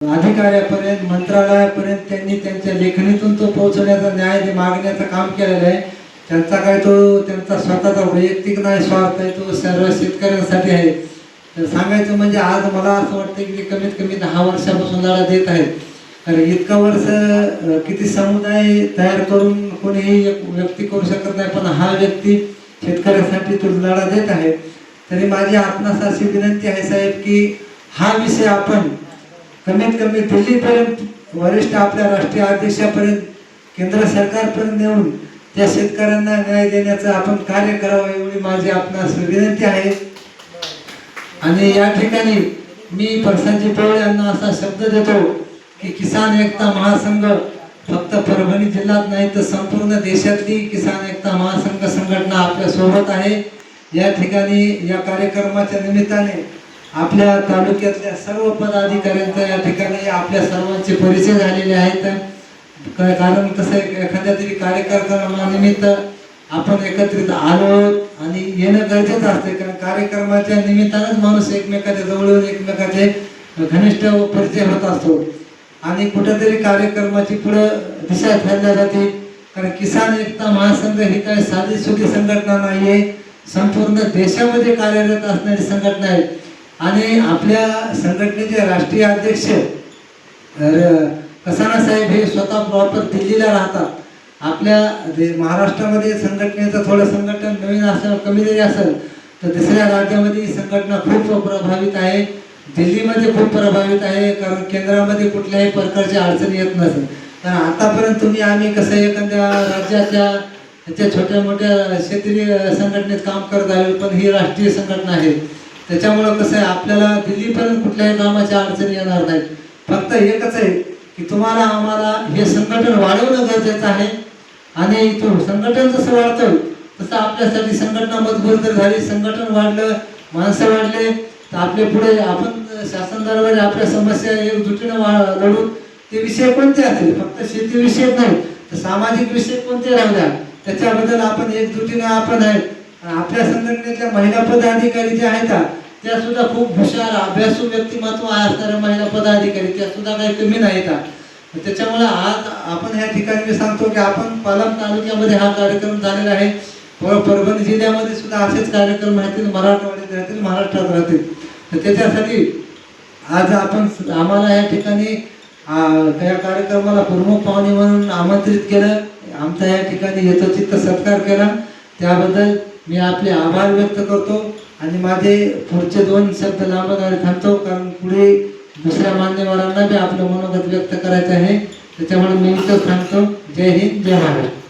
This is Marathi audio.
अधिकाऱ्यापर्यंत मंत्रालयापर्यंत त्यांनी त्यांच्या लेखणीतून तो पोहोचवण्याचा न्याय मागण्याचं काम केलेलं आहे त्यांचा काय तो त्यांचा स्वतःचा वैयक्तिक नाही स्वार्थ आहे तो सर्व शेतकऱ्यांसाठी आहे. तर सांगायचं म्हणजे आज मला असं वाटतं की कमीत कमी दहा वर्षापासून लढा देत आहे कारण इतकं वर्ष किती समुदाय तयार करून कोणीही एक व्यक्ती करू शकत नाही पण हा व्यक्ती शेतकऱ्यासाठी तो लढा देत आहे. तरी माझी आपणास अशी विनंती आहे साहेब की हा विषय आपण कमीत कमी दिल्लीपर्यंत वरिष्ठ आपल्या राष्ट्रीय अध्यक्षापर्यंत केंद्र सरकारपर्यंत नेऊन त्या शेतकऱ्यांना न्याय देण्याचं आपण कार्य करावं एवढी माझी आपणास विनंती आहे. आणि या ठिकाणी मी प्रसादजी पवार यांना असा शब्द देतो की किसान एकता महासंघ फक्त परभणी जिल्ह्यात नाही तर संपूर्ण देशातली किसान एकता महासंघ संघटना आपल्यासोबत आहे. या ठिकाणी या कार्यक्रमाच्या निमित्ताने आपल्या तालुक्यातल्या सर्व पदाधिकाऱ्यांचा या ठिकाणी आपल्या सर्वांचे परिचय झालेले आहेत. काय- कारण कसं आहे एखाद्या तरी कार्यक्रमानिमित्त आपण एकत्रित आलो आणि येणं गरजेचं असते कारण कार्यक्रमाच्या निमित्तानंच माणूस एकमेकाच्या जवळ एकमेकाचे घनिष्ठ परिचय होत असतो. आणि कुठेतरी कार्यक्रमाची पुढं दिशा ठरल्या जाते. कारण किसान एकता महासंघ ही काय साधी सुधी संघटना नाहीये. संपूर्ण देशामध्ये कार्यरत असणारी संघटना आहे. आणि आपल्या संघटनेचे राष्ट्रीय अध्यक्ष र- कसाना साहेब हे स्वतः प्रॉपर दिल्लीला राहतात. आपल्या महाराष्ट्रामध्ये संघटनेचं थोडं संघटन नवीन असेल कमी जरी असेल तर दुसऱ्या राज्यामध्ये ही संघटना खूप प्रभावित आहे. दिल्लीमध्ये खूप प्रभावित आहे कारण केंद्रामध्ये कुठल्याही प्रकारची अडचण येत नसेल. कारण आतापर्यंत तुम्ही आम्ही कसं एखाद्या राज्याच्या त्या छोट्या मोठ्या क्षेत्रीय संघटनेत काम करत आहे पण ही राष्ट्रीय संघटना आहे. त्याच्यामुळं कसं आहे आपल्याला दिल्लीपर्यंत कुठल्याही कामाच्या अडचणी येणार नाहीत. फक्त एकच आहे की तुम्हाला आम्हाला हे संघटन वाढवणं गरजेचं आहे. आणि तो संघटन जसं वाढतं तसं आपल्यासाठी संघटना मजबूत जर झाली संघटन वाढलं माणसं वाढले तर आपले पुढे आपण शासन दरबारी आपल्या समस्या एकजुटीनं वा लढू ते विषय कोणते असतील? फक्त शेतीविषयक नाही तर सामाजिक विषय कोणते राहिल्या? त्याच्याबद्दल आपण एकजुटीनं आपण आहे. आपल्या संघटनेतल्या महिला पदाधिकारी ज्या आहेत त्या सुद्धा खूप हुशार अभ्यासू व्यक्तिमत्व असणाऱ्या महिला पदाधिकारी त्या सुद्धा काही कमी नाहीत. त्याच्यामुळे आज आपण ह्या ठिकाणी मी सांगतो की आपण पालम तालुक्यामध्ये हा कार्यक्रम झालेला आहे. परभणी जिल्ह्यामध्ये सुद्धा असेच कार्यक्रम राहतील मराठवाड्यात राहतील महाराष्ट्रात राहतील. तर त्याच्यासाठी आज आपण आम्हाला या ठिकाणी या कार्यक्रमाला प्रमुख पाहुणे म्हणून आमंत्रित केलं. आमचा या ठिकाणी यथोचित्त सत्कार केला. त्याबद्दल मी आपले आभार व्यक्त करतो आणि माझे पुढचे दोन शब्द लांबणारे थांबतो कारण पुढे दुसऱ्या मान्यवरांना बी आपलं मनोगत व्यक्त करायचं आहे. त्याच्यामुळे मी इथं थांबतो. जय हिंद जय महाराष्ट्र.